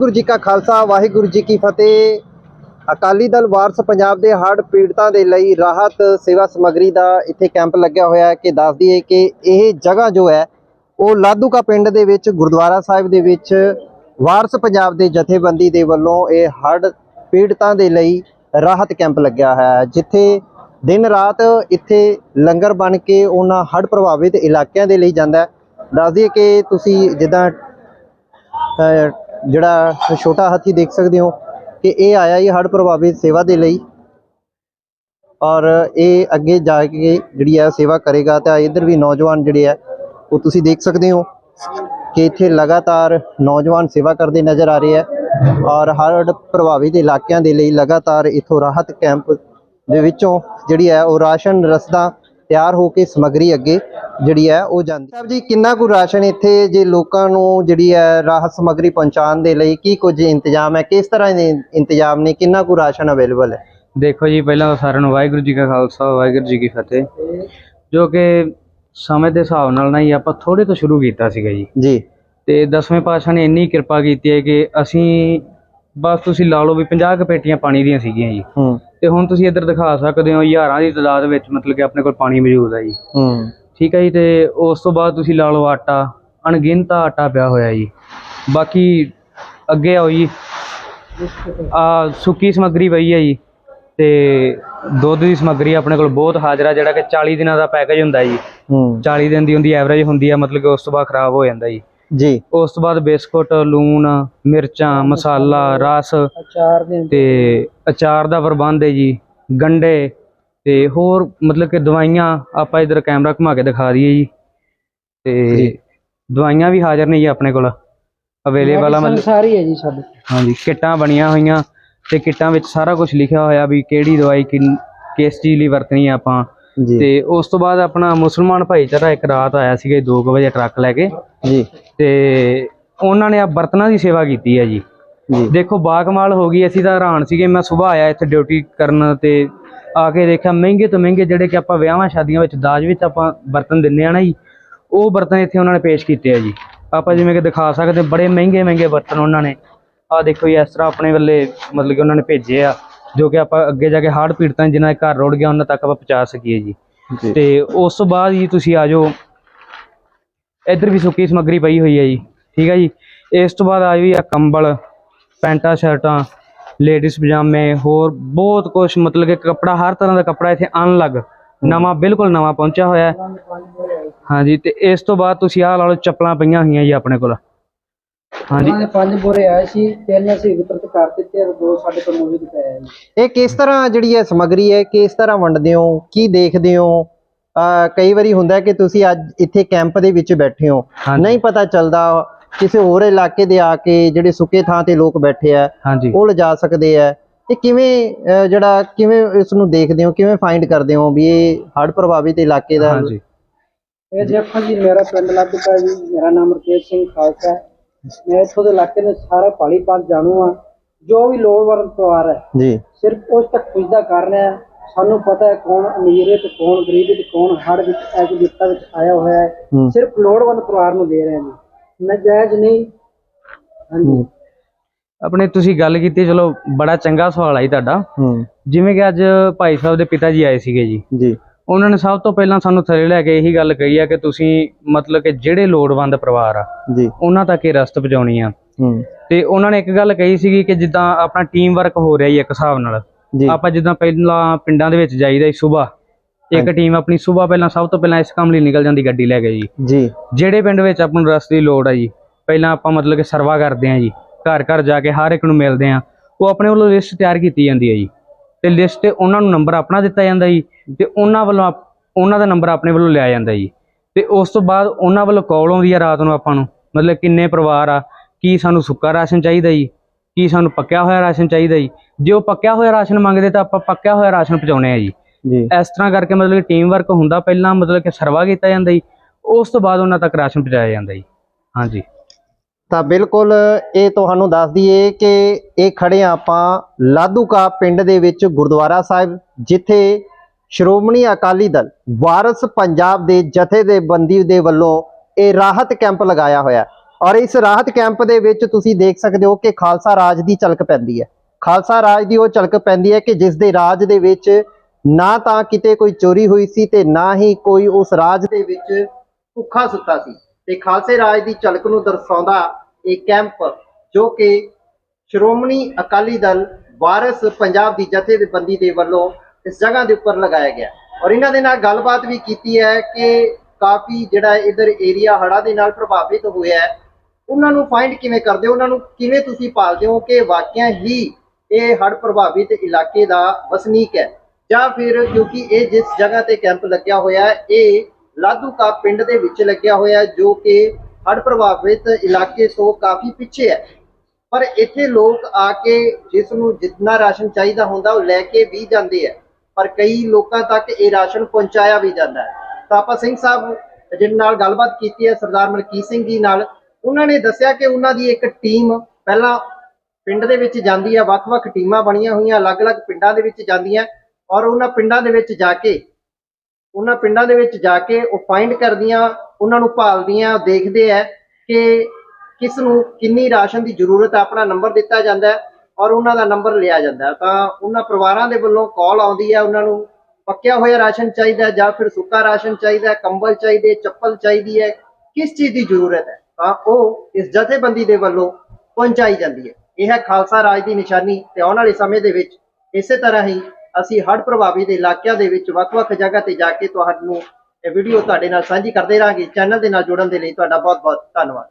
ਵਾਹਿਗੁਰੂ ਜੀ ਕਾ ਖਾਲਸਾ, ਵਾਹਿਗੁਰੂ ਜੀ ਕੀ ਫਤਿਹ। ਅਕਾਲੀ ਦਲ ਵਾਰਸ ਪੰਜਾਬ ਦੇ ਹੜ੍ਹ ਪੀੜਤਾਂ ਦੇ ਲਈ ਰਾਹਤ ਸੇਵਾ ਸਮੱਗਰੀ ਦਾ ਇੱਥੇ ਕੈਂਪ ਲੱਗਿਆ ਹੋਇਆ ਹੈ ਕਿ ਦੱਸ ਦਈਏ ਕਿ ਇਹ ਜਗ੍ਹਾ ਜੋ ਹੈ, ਉਹ ਲਾਧੂਕਾ ਪਿੰਡ ਦੇ ਵਿੱਚ, ਗੁਰਦੁਆਰਾ ਸਾਹਿਬ ਦੇ ਵਿੱਚ ਵਾਰਸ ਪੰਜਾਬ ਦੇ ਜਥੇਬੰਦੀ ਦੇ ਵੱਲੋਂ ਇਹ ਹੜ੍ਹ ਪੀੜਤਾਂ ਦੇ ਲਈ ਰਾਹਤ ਕੈਂਪ ਲੱਗਿਆ ਹੋਇਆ ਹੈ, ਜਿੱਥੇ ਦਿਨ ਰਾਤ ਇੱਥੇ ਲੰਗਰ ਬਣ ਕੇ ਉਹਨਾਂ ਹੜ੍ਹ ਪ੍ਰਭਾਵਿਤ ਇਲਾਕਿਆਂ ਦੇ ਲਈ ਜਾਂਦਾ ਹੈ। ਦੱਸ ਦਈਏ ਕਿ ਤੁਸੀਂ ਜਿੱਦਾਂ ਜਿਹੜਾ ਛੋਟਾ ਹਾਥੀ ਦੇਖ ਸਕਦੇ ਹੋ ਕਿ ਇਹ ਆਇਆ ਹੀ ਹੜ੍ਹ ਪ੍ਰਭਾਵਿਤ ਸੇਵਾ ਦੇ ਲਈ ਔਰ ਇਹ ਅੱਗੇ ਜਾ ਕੇ ਜਿਹੜੀ ਹੈ ਸੇਵਾ ਕਰੇਗਾ ਤਾਂ ਇਧਰ ਵੀ ਨੌਜਵਾਨ ਜਿਹੜੇ ਆ ਉਹ ਤੁਸੀਂ ਦੇਖ ਸਕਦੇ ਹੋ ਕਿ ਇੱਥੇ ਲਗਾਤਾਰ ਨੌਜਵਾਨ ਸੇਵਾ ਕਰਦੇ ਨਜ਼ਰ ਆ ਰਹੇ ਆ ਔਰ ਹੜ੍ਹ ਪ੍ਰਭਾਵਿਤ ਇਲਾਕਿਆਂ ਦੇ ਲਈ ਲਗਾਤਾਰ ਇਥੋਂ ਰਾਹਤ ਕੈਂਪ ਦੇ ਵਿੱਚੋਂ ਜਿਹੜੀ ਹੈ ਉਹ ਰਾਸ਼ਨ ਰਸਦਾ ਤਿਆਰ ਹੋ ਕੇ ਸਮੱਗਰੀ ਅੱਗੇ ਜਿਹੜੀ ਹੈ ਉਹ ਜਾਂਦੀ। ਸਾਹਿਬ ਜੀ ਕਿੰਨਾ ਕੁ ਰਾਸ਼ਨ ਇੱਥੇ ਜੇ ਲੋਕਾਂ ਨੂੰ ਜਿਹੜੀ ਹੈ ਰਾਹਤ ਸਮੱਗਰੀ ਪਹੁੰਚਾਉਣ ਦੇ ਲਈ? ਕੀ ਕੁਝ ਇੰਤਜ਼ਾਮ ਹੈ? ਕਿਸ ਤਰ੍ਹਾਂ ਦੇ ਇੰਤਜ਼ਾਮ ਨੇ? ਕਿੰਨਾ ਕੁ ਰਾਸ਼ਨ ਅਵੇਲੇਬਲ ਹੈ? ਦੇਖੋ ਜੀ ਪਹਿਲਾਂ ਤਾਂ ਸਾਰਿਆਂ ਨੂੰ ਵਾਹਿਗੁਰੂ ਜੀ ਕਾ ਖਾਲਸਾ ਵਾਹਿਗੁਰੂ ਜੀ ਕੀ ਫਤਿਹ। ਜੋ ਕਿ ਸਮੇਂ ਦੇ ਹਿਸਾਬ ਨਾਲ ਨਾ ਹੀ ਆਪਾਂ ਥੋੜੇ ਤੋਂ ਸ਼ੁਰੂ ਕੀਤਾ ਸੀਗਾ ਜੀ। ਜੀ। ਤੇ ਦਸਵੇਂ ਪਾਤਸ਼ਾਹ ਨੇ ਇੰਨੀ ਕਿਰਪਾ ਕੀਤੀ ਹੈ ਕਿ ਅਸੀਂ ਬਸ ਤੁਸੀਂ ਲਾ ਲਓ ਵੀ 50 ਕੁ ਪੇਟੀਆਂ ਪਾਣੀ ਦੀਆਂ ਸੀਗੀਆਂ ਜੀ। ਹੂੰ। ਤੇ ਹੁਣ ਤੁਸੀਂ ਇੱਧਰ ਦਿਖਾ ਸਕਦੇ ਹੋ ਹਜ਼ਾਰਾਂ ਦੀ ਤਾਦਾਦ ਵਿੱਚ ਮਤਲਬ ਕਿ ਆਪਣੇ ਕੋਲ ਪਾਣੀ ਮੌਜੂਦ ਹੈ ਜੀ। ਹੂੰ। ਠੀਕ ਹੈ ਜੀ ਤੇ ਉਸ ਤੋਂ ਬਾਅਦ ਤੁਸੀਂ ਲਾ ਲਓ ਆਟਾ ਅਣਗਿਣਤ ਆਟਾ ਪਿਆ ਹੋਇਆ ਜੀ। ਬਾਕੀ ਅੱਗੇ ਆਓ ਜੀ। ਆ ਸੁੱਕੀ ਸਮੱਗਰੀ ਪਈ ਹੈ ਜੀ ਤੇ ਦੁੱਧ ਦੀ ਸਮੱਗਰੀ ਆਪਣੇ ਕੋਲ ਬਹੁਤ ਹਾਜ਼ਰਾ ਜਿਹੜਾ ਕਿ 40 ਦਿਨਾਂ ਦਾ ਪੈਕੇਜ ਹੁੰਦਾ ਜੀ। ਹੂੰ। 40 ਦਿਨ ਦੀ ਉਹਦੀ ਐਵਰੇਜ ਹੁੰਦੀ ਹੈ ਮਤਲਬ ਕਿ ਉਸ ਤੋਂ ਬਾਅਦ ਖਰਾਬ ਹੋ ਜਾਂਦਾ ਜੀ। ਜੀ। ਉਸ ਤੋਂ ਬਾਅਦ ਬਿਸਕੁਟ ਲੂਣ ਮਿਰਚਾਂ ਮਸਾਲਾ ਰਸ ਅਚਾਰ ਦੇ ਤੇ ਅਚਾਰ ਦਾ ਪ੍ਰਬੰਧ ਹੈ ਜੀ ਗੰਡੇ ਤੇ ਹੋਰ ਮਤਲਬ ਕਿ ਦਵਾਈਆਂ ਆਪਾਂ ਇਧਰ ਕੈਮਰਾ ਘੁਮਾ ਕੇ ਦਿਖਾ ਦਈਏ ਜੀ। ਤੇ। ਦਵਾਈਆਂ ਵੀ ਹਾਜ਼ਰ ਨੇ ਜੀ ਆਪਣੇ ਕੋਲ। ਅਵੇਲੇਬਲ ਆ ਮਤਲਬ ਸਾਰੀ ਹੈ ਜੀ ਸਾਡੇ ਹਾਂਜੀ ਕਿੱਟਾਂ ਬਣੀਆਂ ਹੋਈਆਂ ਤੇ ਕਿੱਟਾਂ ਵਿੱਚ ਸਾਰਾ ਕੁਝ ਲਿਖਿਆ ਹੋਇਆ ਵੀ ਕਿਹੜੀ ਦਵਾਈ ਕਿਸ ਚੀਜ਼ ਲਈ ਵਰਤਣੀ ਆ ਆਪਾਂ। ਤੇ ਉਸ ਤੋਂ ਬਾਅਦ ਆਪਣਾ ਮੁਸਲਮਾਨ ਭਾਈਚਾਰਾ ਇੱਕ ਰਾਤ ਆਇਆ ਸੀਗਾ 2 ਵਜੇ ਟਰੱਕ ਲੈ ਕੇ। ਜੀ। ਤੇ ਉਹਨਾਂ ਨੇ ਆ ਬਰਤਨਾਂ ਦੀ ਸੇਵਾ ਕੀਤੀ ਹੈ ਜੀ। ਜੀ। ਦੇਖੋ ਬਾਕਮਾਲ ਹੋ ਗਈ ਅਸੀਂ ਤਾਂ ਹੈਰਾਨ ਸੀਗੇ। ਮੈਂ ਸਵੇਰ ਆਇਆ ਇੱਥੇ ਡਿਊਟੀ ਕਰਨ ਤੇ ਆ ਕੇ ਦੇਖਿਆ ਮਹਿੰਗੇ ਤੋਂ ਮਹਿੰਗੇ ਜਿਹੜੇ ਕਿ ਆਪਾਂ ਵਿਆਹਾਂ ਸ਼ਾਦੀਆਂ ਵਿੱਚ ਦਾਜ ਵਿੱਚ ਆਪਾਂ ਬਰਤਨ ਦਿੰਦੇ ਆ ਨਾ ਜੀ ਉਹ ਬਰਤਨ ਇੱਥੇ ਉਹਨਾਂ ਨੇ ਪੇਸ਼ ਕੀਤੇ ਆ ਜੀ। ਆਪਾਂ ਜਿਵੇਂ ਕਿ ਦਿਖਾ ਸਕਦੇ ਬੜੇ ਮਹਿੰਗੇ ਮਹਿੰਗੇ ਬਰਤਨ ਉਹਨਾਂ ਨੇ। ਆ ਦੇਖੋ ਜੀ ਇਸ ਤਰ੍ਹਾਂ ਆਪਣੇ ਵੱਲੇ ਮਤਲਬ ਕਿ ਉਹਨਾਂ ਨੇ ਭੇਜੇ ਆ। ਜੋ ਕਿ ਆਪਾਂ ਅੱਗੇ ਜਾ ਕੇ ਹਾਰਡ ਪੀੜਤਾਂ ਜਿਨ੍ਹਾਂ ਦੇ ਘਰ ਰੋੜ ਗਿਆ ਉਹਨਾਂ ਤੱਕ ਆਪਾਂ ਪਹੁੰਚਾ ਸਕੀਏ ਜੀ। ਤੇ ਉਸ ਤੋਂ ਬਾਅਦ ਜੀ ਤੁਸੀਂ ਆ ਜਾਓ। ਇੱਧਰ ਵੀ ਸੁੱਕੀ ਸਮੱਗਰੀ ਪਈ ਹੋਈ ਹੈ ਜੀ। ਠੀਕ ਹੈ ਜੀ। ਇਸ ਤੋਂ ਬਾਅਦ ਆ ਵੀ ਆ ਕੰਬਲ ਪੈਂਟਾਂ ਸ਼ਰਟਾਂ ਲੇਡੀਜ਼ ਪਜਾਮੇ ਹੋਰ ਬਹੁਤ ਕੁਝ ਮਤਲਬ ਕਿ ਕੱਪੜਾ ਹਰ ਤਰ੍ਹਾਂ ਦਾ ਕੱਪੜਾ ਇੱਥੇ ਅਨਲੱਗ ਨਵਾਂ ਬਿਲਕੁਲ ਨਵਾਂ ਪਹੁੰਚਿਆ ਹੋਇਆ ਹੈ। ਹਾਂਜੀ ਤੇ ਇਸ ਤੋਂ ਬਾਅਦ ਤੁਸੀਂ ਆਹ ਲਾ ਲਓ ਚੱਪਲਾਂ ਪਈਆਂ ਹੋਈਆਂ ਜੀ ਆਪਣੇ ਕੋਲ। ਹਾਂਜੀ। ਉਹਨਾਂ ਦੇ ਪੰਜ ਬੋਰੇ ਆਏ ਸੀ ਤਿੰਨ ਅਸੀਂ ਵਿਤਰਤ ਕਰ ਦਿੱਤੇ ਔਰ ਦੋ ਸਾਡੇ ਕੋਲ ਮੌਜੂਦ ਪਏ ਆ ਜੀ। ਇਹ ਕਿਸ ਤਰ੍ਹਾਂ ਜਿਹੜੀ ਹੈ ਸਮੱਗਰੀ ਹੈ ਕਿਸ ਤਰ੍ਹਾਂ ਵੰਡਦੇ ਹੋ ਕੀ ਦੇਖਦੇ ਹੋ? ਅਹ ਕਈ ਵਾਰੀ ਹੁੰਦਾ ਹੈ ਕਿ ਤੁਸੀਂ ਅੱਜ ਇੱਥੇ ਕੈਂਪ ਦੇ ਵਿੱਚ ਬੈਠੇ ਹੋ। ਹਾਂਜੀ। ਨਹੀਂ ਪਤਾ ਚੱਲਦਾ ਕਿਸੇ ਹੋਰ ਇਲਾਕੇ ਦੇ ਆ ਕੇ ਜਿਹੜੇ ਸੁੱਕੇ ਥਾਂ ਤੇ ਲੋਕ ਬੈਠੇ ਆ ਹਾਂਜੀ। ਉਹ ਲਿਜਾ ਸਕਦੇ ਆ। ਇਹ ਕਿਵੇਂ ਅਹ ਜਿਹੜਾ ਕਿਵੇਂ ਇਸ ਨੂੰ ਦੇਖਦੇ ਹੋ ਕਿਵੇਂ ਫਾਈਂਡ ਕਰਦੇ ਹੋ ਵੀ ਇਹ ਹੜ੍ਹ ਪ੍ਰਭਾਵਿਤ ਇਲਾਕੇ ਦਾ? ਹਾਂਜੀ। ਇਹ ਦੇਖੋ ਜੀ ਮੇਰਾ ਪਿੰਡ ਲੱਭਦਾ ਜੀ ਮੇਰਾ ਨਾਮ ਰਕੇਸ਼ ਸਿੰਘ ਖਾਲਸਾ ਹੈ। ਮੈਂ ਇੱਥੋਂ ਦੇ ਇਲਾਕੇ ਦੇ ਸਾਰਾ ਪਾਲੀ ਪਾਕ ਜਾਣੂ ਆ ਜੋ ਵੀ ਲੋੜਵੰਦ ਪਰਿਵਾਰ ਹੈ ਜੀ। ਸਿਰਫ ਉਸ ਤੱਕ ਪੁੱਛਦਾ ਕਰ ਰਿਹਾ ਹੈ। ਸਾਨੂੰ ਪਤਾ ਹੈ ਕੌਣ ਅਮੀਰ ਹੈ ਤੇ ਕੌਣ ਗਰੀਬ ਹੈ ਤੇ ਕੌਣ ਹੜ੍ਹ ਵਿੱਚ ਐਸੀ ਵਿਪਤਾ ਵਿੱਚ ਆਇਆ ਹੋਇਆ ਹੈ। ਸਿਰਫ ਲੋੜਵੰਦ ਪਰਿਵਾਰ ਨੂੰ ਦੇ ਰਹੇ ਜੀ। ਨਜਾਇਜ਼ ਨਹੀਂ। ਹਾਂਜੀ। ਆਪਣੇ ਤੁਸੀਂ ਗੱਲ ਕੀਤੀ ਚਲੋ ਬੜਾ ਚੰਗਾ ਸਵਾਲ ਆਈ ਤੁਹਾਡਾ। ਜਿਵੇਂ ਕਿ ਅੱਜ ਭਾਈ ਸਾਹਿਬ ਦੇ ਪਿਤਾ ਜੀ ਆਏ ਸੀਗੇ ਜੀ। ਜੀ। ਉਹਨਾਂ ਨੇ ਸਭ ਤੋਂ ਪਹਿਲਾਂ ਸਾਨੂੰ ਥੱਲੇ ਲੈ ਕੇ ਇਹੀ ਗੱਲ ਕਹੀ ਆ ਕਿ ਤੁਸੀਂ ਮਤਲਬ ਕਿ ਜਿਹੜੇ ਲੋੜਵੰਦ ਪਰਿਵਾਰ ਆ ਜੀ। ਉਹਨਾਂ ਤੱਕ ਇਹ ਰਸਤ ਪਹੁੰਚਾਉਣੀ ਆ। ਤੇ ਉਹਨਾਂ ਨੇ ਇੱਕ ਗੱਲ ਕਹੀ ਸੀਗੀ ਕਿ ਜਿੱਦਾਂ ਆਪਣਾ ਟੀਮ ਵਰਕ ਹੋ ਰਿਹਾ ਜੀ ਇੱਕ ਹਿਸਾਬ ਨਾਲ। ਆਪਾਂ ਜਿੱਦਾਂ ਪਹਿਲਾਂ ਪਿੰਡਾਂ ਦੇ ਵਿੱਚ ਜਾਈਦਾ ਸਵੇਰ। ਇੱਕ ਟੀਮ ਆਪਣੀ ਸਵੇਰ ਪਹਿਲਾਂ ਸਭ ਤੋਂ ਪਹਿਲਾਂ ਇਸ ਕੰਮ ਲਈ ਨਿਕਲ ਜਾਂਦੀ ਗੱਡੀ ਲੈ ਕੇ ਜੀ। ਜੀ। ਜਿਹੜੇ ਪਿੰਡ ਵਿੱਚ ਆਪਾਂ ਨੂੰ ਰਸਤੇ ਦੀ ਲੋੜ ਆ ਜੀ ਪਹਿਲਾਂ ਆਪਾਂ ਮਤਲਬ ਕਿ ਸਰਵਾ ਕਰਦੇ ਆ ਜੀ। ਘਰ ਘਰ ਜਾ ਕੇ ਹਰ ਇੱਕ ਨੂੰ ਮਿਲਦੇ ਆ। ਉਹ ਆਪਣੇ ਵੱਲੋਂ ਲਿਸਟ ਤਿਆਰ ਕੀਤੀ ਜਾਂਦੀ ਹੈ ਜੀ। ਤੇ ਲਿਸਟ ਤੇ ਉਹਨਾਂ ਨੂੰ ਨੰਬਰ ਆਪਣਾ ਦਿੱਤਾ ਜਾਂਦਾ ਜੀ। ਤੇ ਉਹਨਾਂ ਵੱਲੋਂ ਉਹਨਾਂ ਦਾ ਨੰਬਰ ਆਪਣੇ ਵੱਲੋਂ ਲਿਆ ਜਾਂਦਾ ਜੀ। ਤੇ ਉਸ ਤੋਂ ਬਾਅਦ ਉਹਨਾਂ ਵੱਲੋਂ ਕਾਲ ਆਉਂਦੀ ਆ ਰਾਤ ਨੂੰ ਆਪਾਂ ਨੂੰ। ਮਤਲਬ ਕਿੰਨੇ ਪਰਿਵਾਰ ਆ ਕੀ ਸਾਨੂੰ ਸੁੱਕਾ ਰਾਸ਼ਨ ਚਾਹੀਦਾ ਜੀ ਕੀ ਸਾਨੂੰ ਪੱਕਿਆ ਹੋਇਆ ਰਾਸ਼ਨ ਚਾਹੀਦਾ ਜੀ। ਜੇ ਉਹ ਪੱਕਿਆ ਹੋਇਆ ਰਾਸ਼ਨ ਮੰਗਦੇ ਤਾਂ ਆਪਾਂ ਪੱਕਿਆ ਹੋਇਆ ਰਾਸ਼ਨ ਪਹੁੰਚਾਉਣੇ ਆ ਜੀ। ਜੀ। ਇਸ ਤਰ੍ਹਾਂ ਕਰਕੇ ਮਤਲਬ ਕਿ ਟੀਮ ਵਰਕ ਹੁੰਦਾ ਪਹਿਲਾਂ ਮਤਲਬ ਕਿ ਸਰਵਾ ਕੀਤਾ ਜਾਂਦਾ ਜੀ। ਉਸ ਤੋਂ ਬਾਅਦ ਉਹਨਾਂ ਤੱਕ ਰਾਸ਼ਨ ਪਹੁੰਚਾਇਆ ਜਾਂਦਾ ਜੀ। ਹਾਂਜੀ। ਤਾਂ ਬਿਲਕੁਲ ਇਹ ਤੁਹਾਨੂੰ ਦੱਸ ਦਈਏ ਕਿ ਇਹ ਖੜੇ ਆਪਾਂ ਲਾਧੂਕਾ ਪਿੰਡ ਦੇ ਵਿੱਚ ਗੁਰਦੁਆਰਾ ਸਾਹਿਬ ਜਿੱਥੇ ਸ਼੍ਰੋਮਣੀ ਅਕਾਲੀ ਦਲ ਵਾਰਸ ਪੰਜਾਬ ਦੇ ਜਥੇ ਦੇ ਬੰਦੀ ਦੇ ਵੱਲੋਂ ਇਹ ਰਾਹਤ ਕੈਂਪ ਲਗਾਇਆ ਹੋਇਆ ਔਰ ਇਸ ਰਾਹਤ ਕੈਂਪ ਦੇ ਵਿੱਚ ਤੁਸੀਂ ਦੇਖ ਸਕਦੇ ਹੋ ਕਿ ਖਾਲਸਾ ਰਾਜ ਦੀ ਝਲਕ ਪੈਂਦੀ ਹੈ। ਖਾਲਸਾ ਰਾਜ ਦੀ ਉਹ ਝਲਕ ਪੈਂਦੀ ਹੈ ਕਿ ਜਿਸ ਦੇ ਰਾਜ ਦੇ ਵਿੱਚ ਨਾ ਤਾਂ ਕਿਤੇ ਕੋਈ ਚੋਰੀ ਹੋਈ ਸੀ ਤੇ ਨਾ ਹੀ ਕੋਈ ਉਸ ਰਾਜ ਦੇ ਵਿੱਚ ਭੁੱਖਾ ਸੁੱਤਾ ਸੀ। ਤੇ ਖਾਲਸੇ ਰਾਜ ਦੀ ਝਲਕ ਨੂੰ ਦਰਸਾਉਂਦਾ ਇਹ ਕੈਂਪ ਜੋ ਕਿ ਸ਼੍ਰੋਮਣੀ ਅਕਾਲੀ ਦਲ ਵਾਰਿਸ ਪੰਜਾਬ ਦੀ ਜਥੇਬੰਦੀ ਦੇ ਵੱਲੋਂ ਇਸ ਜਗ੍ਹਾ ਦੇ ਉੱਪਰ ਲਗਾਇਆ ਗਿਆ। ਔਰ ਇਹਨਾਂ ਦੇ ਨਾਲ ਗੱਲਬਾਤ ਵੀ ਕੀਤੀ ਹੈ ਕਿ ਕਾਫੀ ਜਿਹੜਾ ਇਧਰ ਏਰੀਆ ਹੜ੍ਹਾਂ ਦੇ ਨਾਲ ਪ੍ਰਭਾਵਿਤ ਹੋਇਆ ਹੈ। ਉਹਨਾਂ ਨੂੰ ਫਾਈਂਡ ਕਿਵੇਂ ਕਰਦੇ ਹੋ? ਉਹਨਾਂ ਨੂੰ ਕਿਵੇਂ ਤੁਸੀਂ ਪਾਲਦੇ ਹੋ ਕਿ ਵਾਕਿਆ ਹੀ ਇਹ ਹੜ ਪ੍ਰਭਾਵਿਤ ਇਲਾਕੇ ਦਾ ਵਸਨੀਕ ਹੈ? ਜਾਂ ਫਿਰ ਕਿਉਂਕਿ ਇਹ ਜਿਸ ਜਗ੍ਹਾ ਤੇ ਕੈਂਪ ਲੱਗਿਆ ਹੋਇਆ ਹੈ, ਇਹ ਲਾਧੂਕਾ ਪਿੰਡ ਦੇ ਵਿੱਚ ਲੱਗਿਆ ਹੋਇਆ ਜੋ ਕਿ ਹੜ ਪ੍ਰਭਾਵਿਤ ਇਲਾਕੇ ਤੋਂ ਕਾਫੀ ਪਿੱਛੇ ਹੈ। ਪਰ ਇੱਥੇ ਲੋਕ ਆ ਕੇ ਜਿਸ ਨੂੰ ਜਿੰਨਾ ਰਾਸ਼ਨ ਚਾਹੀਦਾ ਹੁੰਦਾ ਉਹ ਲੈ ਕੇ ਵੀ ਜਾਂਦੇ ਆ ਪਰ ਕਈ ਲੋਕਾਂ ਤੱਕ ਇਹ ਰਾਸ਼ਨ ਪਹੁੰਚਾਇਆ ਵੀ ਜਾਂਦਾ ਹੈ। ਤਾਂ ਆਪਾਂ ਸਿੰਘ ਸਾਹਿਬ ਜਿਹਨਾਂ ਨਾਲ ਗੱਲਬਾਤ ਕੀਤੀ ਹੈ, ਸਰਦਾਰ ਮਲਕੀਤ ਸਿੰਘ ਜੀ ਨਾਲ, ਉਹਨਾਂ ਨੇ ਦੱਸਿਆ ਕਿ ਉਹਨਾਂ ਦੀ ਇੱਕ ਟੀਮ ਪਹਿਲਾਂ ਪਿੰਡ ਦੇ ਵਿੱਚ ਜਾਂਦੀ ਹੈ, ਵੱਖ-ਵੱਖ ਟੀਮਾਂ ਬਣੀਆਂ ਹੋਈਆਂ, ਅਲੱਗ-ਅਲੱਗ ਪਿੰਡਾਂ ਦੇ ਵਿੱਚ ਜਾਂਦੀਆਂ ਔਰ ਉਹਨਾਂ ਪਿੰਡਾਂ ਦੇ ਵਿੱਚ ਜਾ ਕੇ, ਉਹਨਾਂ ਪਿੰਡਾਂ ਦੇ ਵਿੱਚ ਜਾ ਕੇ ਉਹ ਫਾਈਂਡ ਕਰਦੀਆਂ, ਉਹਨਾਂ ਨੂੰ ਭਾਲਦੀਆਂ, ਦੇਖਦੇ ਆ ਕਿ ਕਿਸ ਨੂੰ ਕਿੰਨੀ ਰਾਸ਼ਨ ਦੀ ਜ਼ਰੂਰਤ ਹੈ, ਆਪਣਾ ਨੰਬਰ ਦਿੱਤਾ ਜਾਂਦਾ ਹੈ। ਔਰ ਉਹਨਾਂ ਦਾ ਨੰਬਰ ਲਿਆ ਜਾਂਦਾ ਤਾਂ ਉਹਨਾਂ ਪਰਿਵਾਰਾਂ ਦੇ ਵੱਲੋਂ ਕਾਲ ਆਉਂਦੀ ਹੈ ਉਹਨਾਂ ਨੂੰ, ਪੱਕਿਆ ਹੋਇਆ ਰਾਸ਼ਨ ਚਾਹੀਦਾ ਜਾਂ ਫਿਰ ਸੁੱਕਾ ਰਾਸ਼ਨ ਚਾਹੀਦਾ ਕੰਬਲ ਚਾਹੀਦੇ ਚੱਪਲ ਚਾਹੀਦੀ ਹੈ, ਕਿਸ ਚੀਜ਼ ਦੀ ਜ਼ਰੂਰਤ ਹੈ? ਤਾਂ ਉਹ ਇਸ ਜਥੇਬੰਦੀ ਦੇ ਵੱਲੋਂ ਪਹੁੰਚਾਈ ਜਾਂਦੀ ਹੈ। ਇਹ ਹੈ ਖਾਲਸਾ ਰਾਜ ਦੀ ਨਿਸ਼ਾਨੀ ਤੇ ਆਉਣ ਵਾਲੇ ਸਮੇਂ ਦੇ ਵਿੱਚ ਇਸੇ ਤਰ੍ਹਾਂ ਹੀ ਅਸੀਂ ਹੜ੍ਹ ਪ੍ਰਭਾਵਿਤ ਇਲਾਕਿਆਂ ਦੇ ਵਿੱਚ ਵੱਖ-ਵੱਖ ਜਗ੍ਹਾ ਤੇ ਜਾ ਕੇ ਤੁਹਾਨੂੰ ਇਹ ਵੀਡੀਓ ਤੁਹਾਡੇ ਨਾਲ ਸਾਂਝੀ ਕਰਦੇ ਰਹਾਂਗੇ। ਚੈਨਲ ਦੇ ਨਾਲ ਜੁੜਨ ਦੇ ਲਈ ਤੁਹਾਡਾ ਬਹੁਤ-ਬਹੁਤ ਧੰਨਵਾਦ।